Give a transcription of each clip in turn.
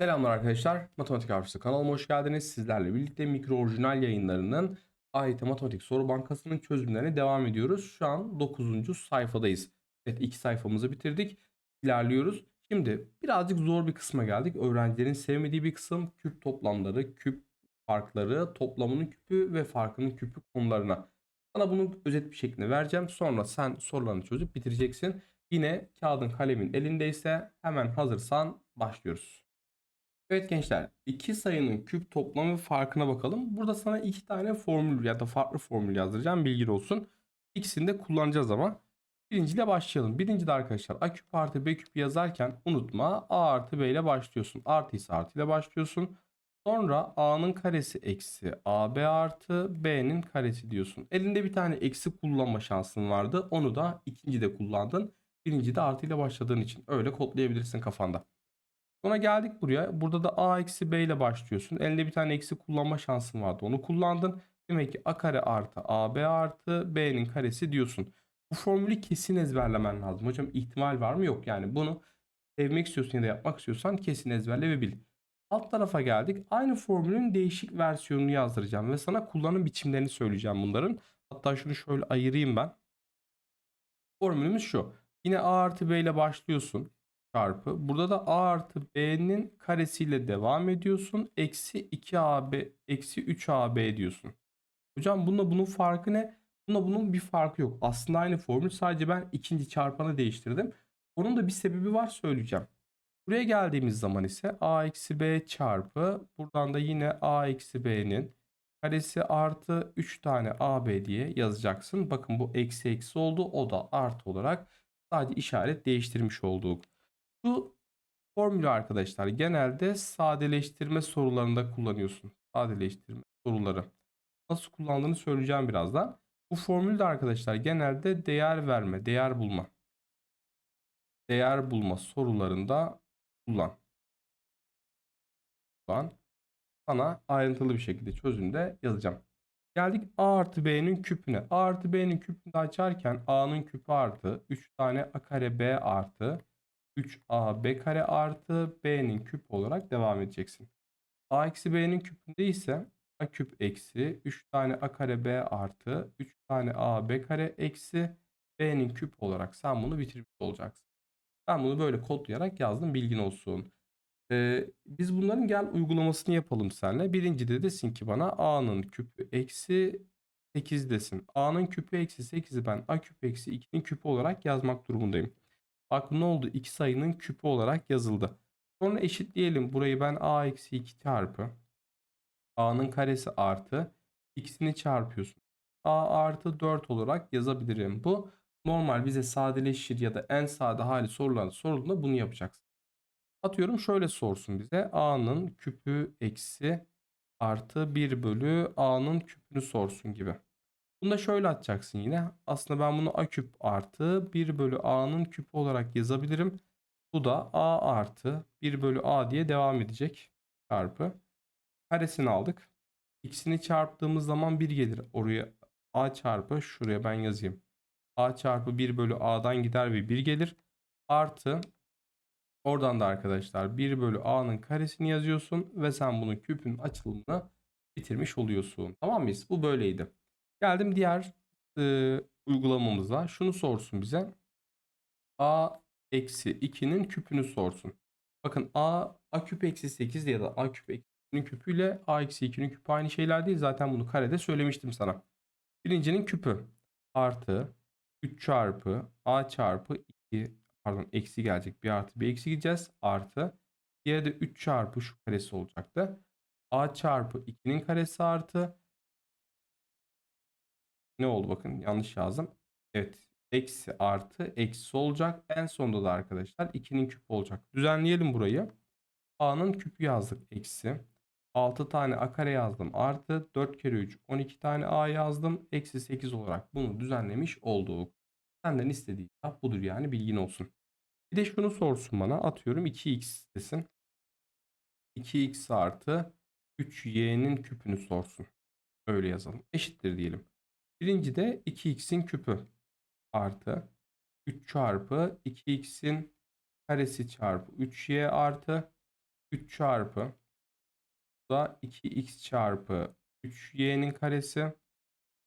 Selamlar arkadaşlar. Matematik Harfisi kanalıma hoş geldiniz. Sizlerle birlikte mikro orijinal yayınlarının AYT Matematik Soru Bankası'nın çözümlerine devam ediyoruz. Şu an 9. sayfadayız. Evet iki sayfamızı bitirdik. İlerliyoruz. Şimdi birazcık zor bir kısma geldik. Öğrencilerin sevmediği bir kısım küp toplamları, küp farkları, toplamının küpü ve farkının küpü konularına. Sana bunu özet bir şekilde vereceğim. Sonra sen sorularını çözüp bitireceksin. Yine kağıdın kalemin elindeyse hemen hazırsan başlıyoruz. Evet gençler, iki sayının küp toplamı farkına bakalım. Burada sana iki tane formül ya da farklı formül yazdıracağım bilgin olsun. İkisini de kullanacağız ama. Birinciyle başlayalım. Birincide arkadaşlar a küp artı b küp yazarken unutma a artı b ile başlıyorsun. Artıysa artı ile başlıyorsun. Sonra a'nın karesi eksi ab artı b'nin karesi diyorsun. Elinde bir tane eksi kullanma şansın vardı. Onu da ikincide kullandın. Birincide artı ile başladığın için öyle kodlayabilirsin kafanda. Sonra geldik buraya. Burada da a eksi b ile başlıyorsun. Elinde bir tane eksi kullanma şansın vardı. Onu kullandın. Demek ki a kare artı ab artı b'nin karesi diyorsun. Bu formülü kesin ezberlemen lazım. Hocam ihtimal var mı? Yok. Yani bunu sevmek istiyorsun ya da yapmak istiyorsan kesin ezberle ve bil. Alt tarafa geldik. Aynı formülün değişik versiyonunu yazdıracağım ve sana kullanım biçimlerini söyleyeceğim bunların. Hatta şunu şöyle ayırayım ben. Formülümüz şu. Yine a artı b ile başlıyorsun çarpı. Burada da a artı b'nin karesiyle devam ediyorsun. Eksi 2ab eksi 3ab diyorsun. Hocam bununla bunun farkı ne? Bununla bunun bir farkı yok. Aslında aynı formül sadece ben ikinci çarpanı değiştirdim. Onun da bir sebebi var söyleyeceğim. Buraya geldiğimiz zaman ise a eksi b çarpı buradan da yine a eksi b'nin karesi artı 3 tane ab diye yazacaksın. Bakın bu eksi eksi oldu. O da artı olarak sadece işaret değiştirmiş olduk. Bu formülü arkadaşlar genelde sadeleştirme sorularında kullanıyorsun. Sadeleştirme soruları. Nasıl kullandığını söyleyeceğim birazdan. Bu formülü de arkadaşlar genelde değer verme, değer bulma. Değer bulma sorularında kullan. Kullan. Sana ayrıntılı bir şekilde çözümde yazacağım. Geldik a artı b'nin küpüne. a artı b'nin küpünü açarken a'nın küpü artı 3 tane a kare b artı 3ab kare artı b'nin küp olarak devam edeceksin. a eksi b'nin küpünde ise a küp eksi 3 tane a kare b artı 3 tane ab kare eksi b'nin küp olarak sen bunu bitirmiş olacaksın. Ben bunu böyle kodlayarak yazdım bilgin olsun. Ee, biz bunların gel uygulamasını yapalım seninle. Birincide desin ki bana a'nın küpü eksi 8 desin. a'nın küpü eksi 8'i ben a küp eksi 2'nin küpü olarak yazmak durumundayım. Bak ne oldu? İki sayının küpü olarak yazıldı. Sonra eşitleyelim. Burayı ben a eksi 2 çarpı a'nın karesi artı x'ini çarpıyorsun. a artı 4 olarak yazabilirim. Bu normal bize sadeleşir ya da en sade hali sorulan sorulduğunda bunu yapacaksın. Atıyorum şöyle sorsun bize. a'nın küpü eksi artı 1 bölü a'nın küpünü sorsun gibi. Bunu da şöyle atacaksın yine. Aslında ben bunu a küp artı 1 bölü a'nın küpü olarak yazabilirim. Bu da a artı 1 bölü a diye devam edecek. Çarpı. Karesini aldık. İkisini çarptığımız zaman 1 gelir. Oraya a çarpı şuraya ben yazayım. a çarpı 1 bölü a'dan gider ve 1 gelir. Artı oradan da arkadaşlar 1 bölü a'nın karesini yazıyorsun. Ve sen bunun küpün açılımını bitirmiş oluyorsun. Tamam mıyız? Bu böyleydi. Geldim diğer e, uygulamamıza. Şunu sorsun bize. A eksi 2'nin küpünü sorsun. Bakın A, A küp eksi 8 ya da A küp eksi 2'nin küpüyle A eksi 2'nin küpü aynı şeyler değil. Zaten bunu karede söylemiştim sana. Birincinin küpü artı 3 çarpı A çarpı 2 pardon eksi gelecek. Bir artı bir eksi gideceğiz. Artı diğeri de 3 çarpı şu karesi olacaktı. A çarpı 2'nin karesi artı ne oldu bakın yanlış yazdım. Evet eksi artı eksi olacak. En sonunda da arkadaşlar 2'nin küpü olacak. Düzenleyelim burayı. A'nın küpü yazdık eksi. 6 tane a kare yazdım artı 4 kere 3 12 tane a yazdım. Eksi 8 olarak bunu düzenlemiş olduk. Senden istediği cevap budur yani bilgin olsun. Bir de şunu sorsun bana atıyorum 2x desin. 2x artı 3y'nin küpünü sorsun. Öyle yazalım. Eşittir diyelim. Birinci de 2x'in küpü artı 3 çarpı 2x'in karesi çarpı 3y artı 3 çarpı bu da 2x çarpı 3y'nin karesi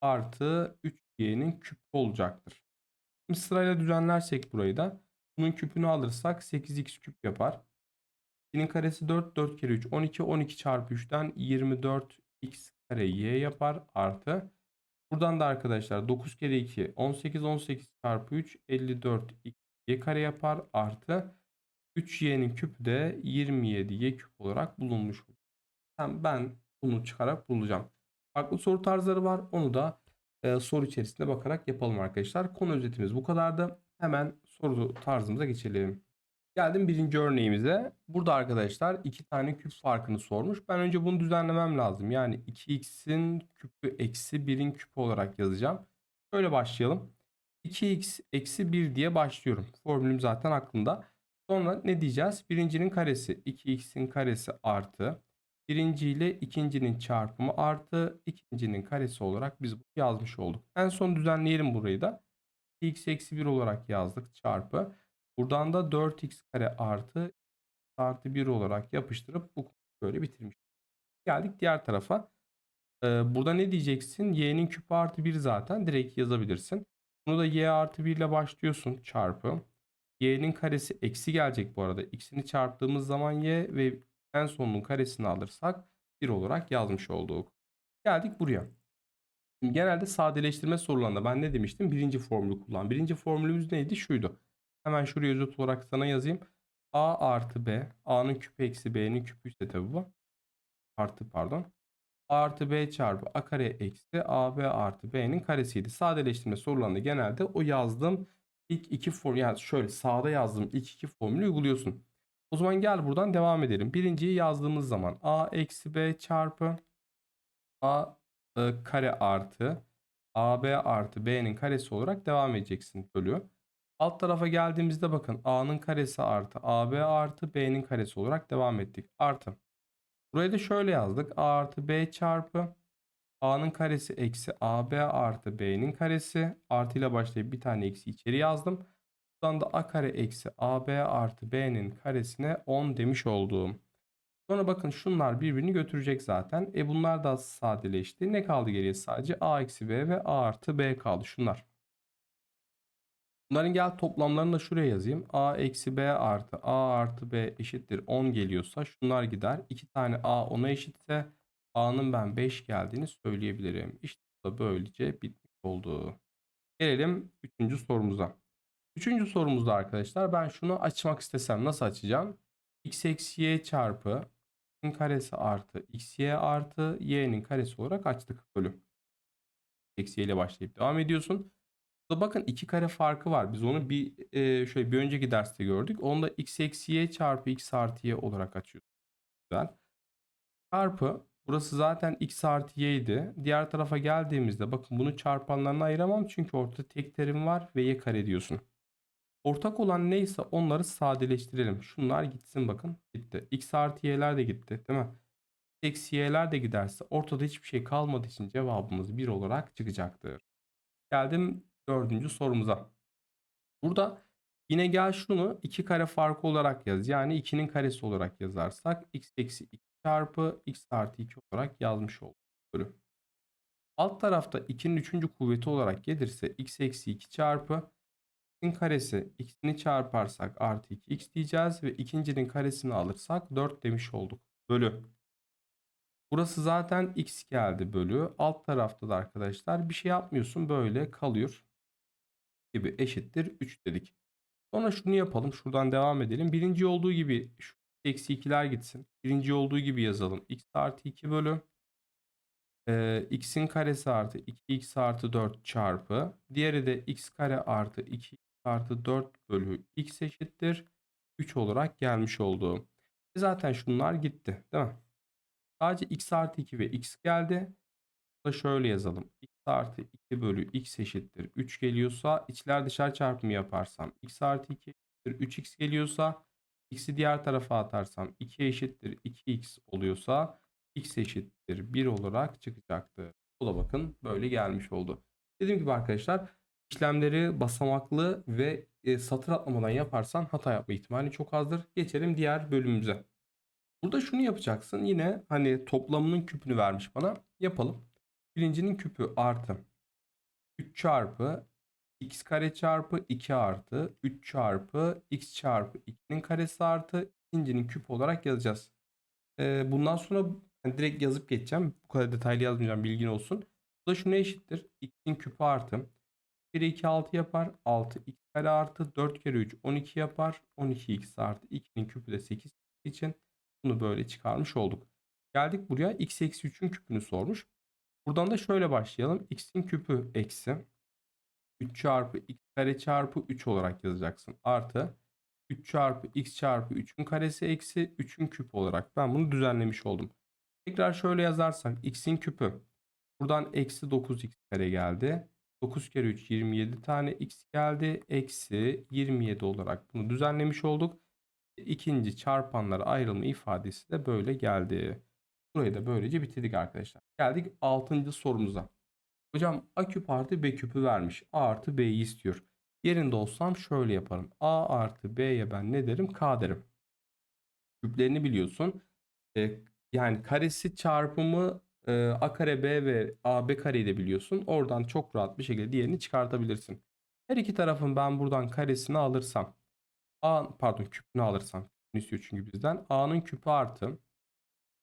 artı 3y'nin küpü olacaktır. Şimdi sırayla düzenlersek burayı da bunun küpünü alırsak 8x küp yapar. 2'nin karesi 4, 4 kere 3, 12, 12 çarpı 3'ten 24x kare y yapar artı. Buradan da arkadaşlar 9 kere 2, 18, 18 çarpı 3, 54 y kare yapar artı. 3y'nin küpü de 27y küp olarak bulunmuş. Ben bunu çıkarak bulacağım. Farklı soru tarzları var. Onu da e, soru içerisinde bakarak yapalım arkadaşlar. Konu özetimiz bu kadardı. Hemen soru tarzımıza geçelim. Geldim birinci örneğimize. Burada arkadaşlar iki tane küp farkını sormuş. Ben önce bunu düzenlemem lazım. Yani 2x'in küpü eksi 1'in küpü olarak yazacağım. Şöyle başlayalım. 2x eksi 1 diye başlıyorum. Formülüm zaten aklımda. Sonra ne diyeceğiz? Birincinin karesi 2x'in karesi artı. Birinci ile ikincinin çarpımı artı ikincinin karesi olarak biz bunu yazmış olduk. En son düzenleyelim burayı da. x eksi 1 olarak yazdık çarpı. Buradan da 4x kare artı artı 1 olarak yapıştırıp bu böyle bitirmiş. Geldik diğer tarafa. Ee, burada ne diyeceksin? y'nin küpü artı 1 zaten direkt yazabilirsin. Bunu da y artı 1 ile başlıyorsun çarpı. y'nin karesi eksi gelecek bu arada. x'ini çarptığımız zaman y ve en sonunun karesini alırsak 1 olarak yazmış olduk. Geldik buraya. Şimdi genelde sadeleştirme sorularında ben ne demiştim? Birinci formülü kullan. Birinci formülümüz neydi? Şuydu. Hemen şuraya özet olarak sana yazayım. A artı B. A'nın küpü eksi B'nin küpü ise tabi bu. Artı pardon. A artı B çarpı A kare eksi AB artı B'nin karesiydi. Sadeleştirme sorularında genelde o yazdığım ilk iki form yani şöyle sağda yazdığım ilk iki formülü uyguluyorsun. O zaman gel buradan devam edelim. Birinciyi yazdığımız zaman A eksi B çarpı A e, kare artı AB artı B'nin karesi olarak devam edeceksin bölü. Alt tarafa geldiğimizde bakın A'nın karesi artı AB artı B'nin karesi olarak devam ettik. Artı. Burayı da şöyle yazdık. A artı B çarpı A'nın karesi eksi AB artı B'nin karesi. Artı ile başlayıp bir tane eksi içeri yazdım. Buradan da A kare eksi AB artı B'nin karesine 10 demiş olduğum. Sonra bakın şunlar birbirini götürecek zaten. E bunlar da sadeleşti. Ne kaldı geriye sadece A eksi B ve A artı B kaldı şunlar. Bunların gel toplamlarını da şuraya yazayım. A eksi B artı A artı B eşittir 10 geliyorsa şunlar gider. 2 tane A 10'a eşitse A'nın ben 5 geldiğini söyleyebilirim. İşte bu da böylece bitmiş oldu. Gelelim 3. sorumuza. Üçüncü sorumuzda arkadaşlar ben şunu açmak istesem nasıl açacağım? x eksi y çarpı x'in karesi artı xy artı y'nin karesi olarak açtık bölüm. Eksi y ile başlayıp devam ediyorsun. Burada bakın iki kare farkı var. Biz onu bir e, şöyle bir önceki derste gördük. Onu da x eksi y çarpı x artı y olarak açıyoruz. Güzel. Çarpı burası zaten x artı y idi. Diğer tarafa geldiğimizde bakın bunu çarpanlarına ayıramam. Çünkü ortada tek terim var ve y kare diyorsun. Ortak olan neyse onları sadeleştirelim. Şunlar gitsin bakın. Gitti. X artı y'ler de gitti. Değil mi? Eksi y'ler de giderse ortada hiçbir şey kalmadığı için cevabımız 1 olarak çıkacaktır. Geldim dördüncü sorumuza. Burada yine gel şunu iki kare farkı olarak yaz. Yani 2'nin karesi olarak yazarsak x eksi 2 çarpı x artı 2 olarak yazmış olduk. Bölü. Alt tarafta 2'nin 3. kuvveti olarak gelirse x eksi 2 çarpı x'in karesi x'ini çarparsak artı 2x diyeceğiz ve ikincinin karesini alırsak 4 demiş olduk. Bölü. Burası zaten x geldi bölü. Alt tarafta da arkadaşlar bir şey yapmıyorsun böyle kalıyor. Gibi eşittir 3 dedik. Sonra şunu yapalım. Şuradan devam edelim. Birinci olduğu gibi şu eksi 2'ler gitsin. Birinci olduğu gibi yazalım. x artı 2 bölü. Ee, x'in karesi artı 2x artı 4 çarpı. Diğeri de x kare artı 2 artı 4 bölü x eşittir. 3 olarak gelmiş oldu. E zaten şunlar gitti. Değil mi? Sadece x artı 2 ve x geldi. Da şöyle yazalım. Artı 2 bölü x eşittir 3 geliyorsa içler dışarı çarpımı yaparsam x artı 2 eşittir 3x geliyorsa x'i diğer tarafa atarsam 2 eşittir 2x oluyorsa x eşittir 1 olarak çıkacaktır. Bu da bakın böyle gelmiş oldu. Dediğim gibi arkadaşlar işlemleri basamaklı ve e, satır atlamadan yaparsan hata yapma ihtimali çok azdır. Geçelim diğer bölümümüze. Burada şunu yapacaksın. Yine hani toplamının küpünü vermiş bana. Yapalım. Birincinin küpü artı 3 çarpı x kare çarpı 2 artı 3 çarpı x çarpı 2'nin karesi artı ikincinin küpü olarak yazacağız. Ee, bundan sonra ben direkt yazıp geçeceğim. Bu kadar detaylı yazmayacağım bilgin olsun. Bu da şuna eşittir. x'in küpü artı 1 2 6 yapar. 6 x kare artı 4 kere 3 12 yapar. 12 x artı 2'nin küpü de 8 için bunu böyle çıkarmış olduk. Geldik buraya x eksi 3'ün küpünü sormuş. Buradan da şöyle başlayalım. x'in küpü eksi 3 çarpı x kare çarpı 3 olarak yazacaksın. Artı 3 çarpı x çarpı 3'ün karesi eksi 3'ün küpü olarak ben bunu düzenlemiş oldum. Tekrar şöyle yazarsak x'in küpü. Buradan eksi 9x kare geldi. 9 kere 3 27 tane x geldi. Eksi 27 olarak bunu düzenlemiş olduk. İkinci çarpanlara ayrılma ifadesi de böyle geldi. Burayı da böylece bitirdik arkadaşlar. Geldik 6. sorumuza. Hocam a küp artı b küpü vermiş. a artı b'yi istiyor. Yerinde olsam şöyle yaparım. a artı b'ye ben ne derim? k derim. Küplerini biliyorsun. E, yani karesi çarpımı e, a kare b ve a b kareyi de biliyorsun. Oradan çok rahat bir şekilde diğerini çıkartabilirsin. Her iki tarafın ben buradan karesini alırsam a pardon küpünü alırsam küpünü istiyor çünkü bizden. a'nın küpü artı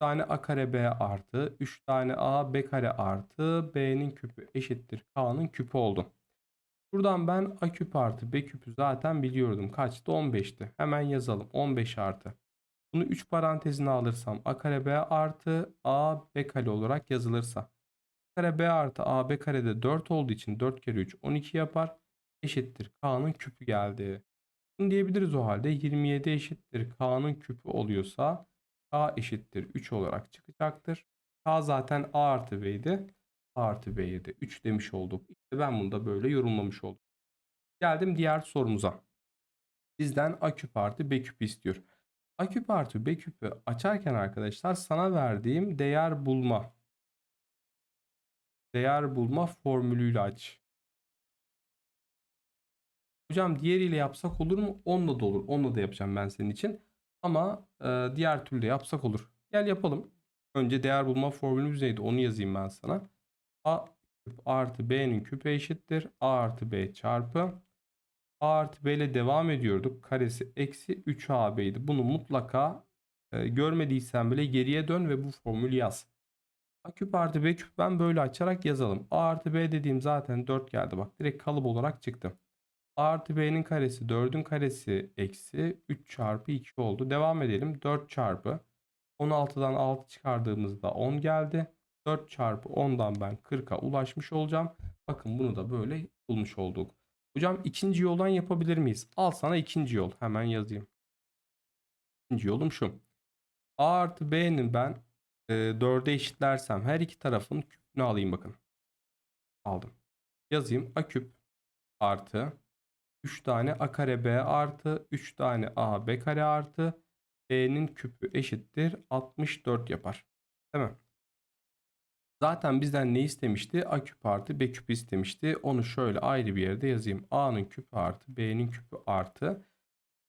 tane a kare b artı 3 tane a b kare artı b'nin küpü eşittir k'nın küpü oldu. Buradan ben a küp artı b küpü zaten biliyordum. Kaçtı? 15'ti. Hemen yazalım. 15 artı. Bunu 3 parantezine alırsam a kare b artı a b kare olarak yazılırsa. a kare b artı a b karede 4 olduğu için 4 kere 3 12 yapar. Eşittir k'nın küpü geldi. Bunu diyebiliriz o halde 27 eşittir k'nın küpü oluyorsa k eşittir 3 olarak çıkacaktır. k zaten a artı b'ydi. a artı b'ye de 3 demiş olduk. İşte ben bunu da böyle yorumlamış oldum. Geldim diğer sorumuza. Bizden a küp artı b küp istiyor. A küp artı B küpü açarken arkadaşlar sana verdiğim değer bulma değer bulma formülüyle aç. Hocam diğeriyle yapsak olur mu? Onunla da olur. Onunla da yapacağım ben senin için. Ama e, diğer türlü de yapsak olur. Gel yapalım. Önce değer bulma formülümüz neydi? Onu yazayım ben sana. A küp artı B'nin küpü eşittir. A artı B çarpı A artı B ile devam ediyorduk. Karesi eksi 3AB'ydi. Bunu mutlaka e, görmediysen bile geriye dön ve bu formülü yaz. A küp artı B küp ben böyle açarak yazalım. A artı B dediğim zaten 4 geldi. Bak direkt kalıp olarak çıktı. A artı B'nin karesi 4'ün karesi eksi 3 çarpı 2 oldu. Devam edelim. 4 çarpı 16'dan 6 çıkardığımızda 10 geldi. 4 çarpı 10'dan ben 40'a ulaşmış olacağım. Bakın bunu da böyle bulmuş olduk. Hocam ikinci yoldan yapabilir miyiz? Al sana ikinci yol. Hemen yazayım. İkinci yolum şu. A artı B'nin ben e, 4'e eşitlersem her iki tarafın küpünü alayım bakın. Aldım. Yazayım. A küp artı 3 tane A kare B artı 3 tane A B kare artı B'nin küpü eşittir 64 yapar. Değil mi? Zaten bizden ne istemişti? A küp artı B küp istemişti. Onu şöyle ayrı bir yerde yazayım. A'nın küpü artı B'nin küpü artı.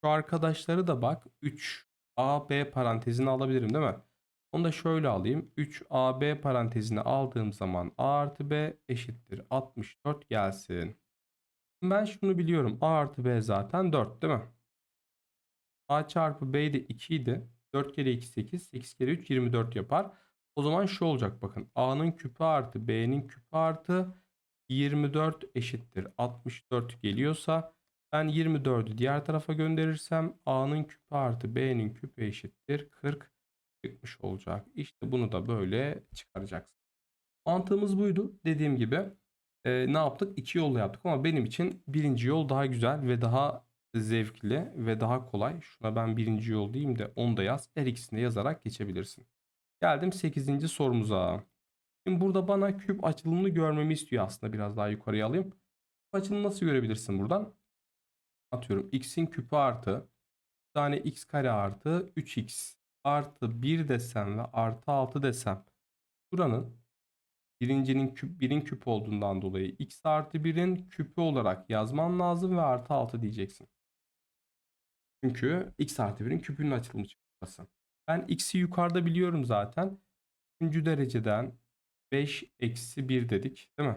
Şu arkadaşları da bak 3 A B parantezini alabilirim değil mi? Onu da şöyle alayım. 3 A B parantezini aldığım zaman A artı B eşittir 64 gelsin. Ben şunu biliyorum. A artı B zaten 4 değil mi? A çarpı B de 2 idi. 4 kere 2 8. 8 kere 3 24 yapar. O zaman şu olacak bakın. A'nın küpü artı B'nin küpü artı 24 eşittir 64 geliyorsa ben 24'ü diğer tarafa gönderirsem A'nın küpü artı B'nin küpü eşittir 40 çıkmış olacak. İşte bunu da böyle çıkaracaksın. Mantığımız buydu. Dediğim gibi e, ne yaptık? İki yolla yaptık ama benim için birinci yol daha güzel ve daha zevkli ve daha kolay. Şuna ben birinci yol diyeyim de onu da yaz. Her ikisini de yazarak geçebilirsin. Geldim 8. sorumuza. Şimdi burada bana küp açılımını görmemi istiyor aslında. Biraz daha yukarıya alayım. Küp açılımını nasıl görebilirsin buradan? Atıyorum x'in küpü artı bir tane x kare artı 3x artı 1 desem ve artı 6 desem. Buranın birincinin küp, birin küp olduğundan dolayı x artı 1'in küpü olarak yazman lazım ve artı 6 diyeceksin. Çünkü x artı 1'in küpünün açılımı çıkması. Ben x'i yukarıda biliyorum zaten. Üçüncü dereceden 5 eksi 1 dedik değil mi?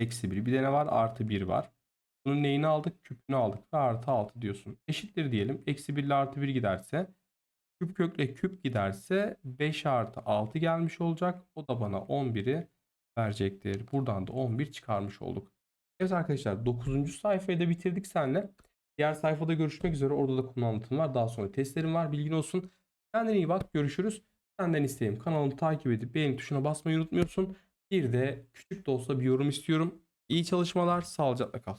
Eksi 1. Bir de ne var? Artı 1 var. Bunun neyini aldık? Küpünü aldık ve artı 6 diyorsun. Eşittir diyelim. Eksi 1 ile artı 1 giderse küp kökle küp giderse 5 artı 6 gelmiş olacak. O da bana 11'i verecektir. Buradan da 11 çıkarmış olduk. Evet arkadaşlar 9. sayfayı da bitirdik seninle. Diğer sayfada görüşmek üzere. Orada da konu anlatım var. Daha sonra testlerim var. Bilgin olsun. Kendine iyi bak. Görüşürüz. Senden isteğim kanalımı takip edip beğen tuşuna basmayı unutmuyorsun. Bir de küçük de olsa bir yorum istiyorum. İyi çalışmalar. Sağlıcakla kal.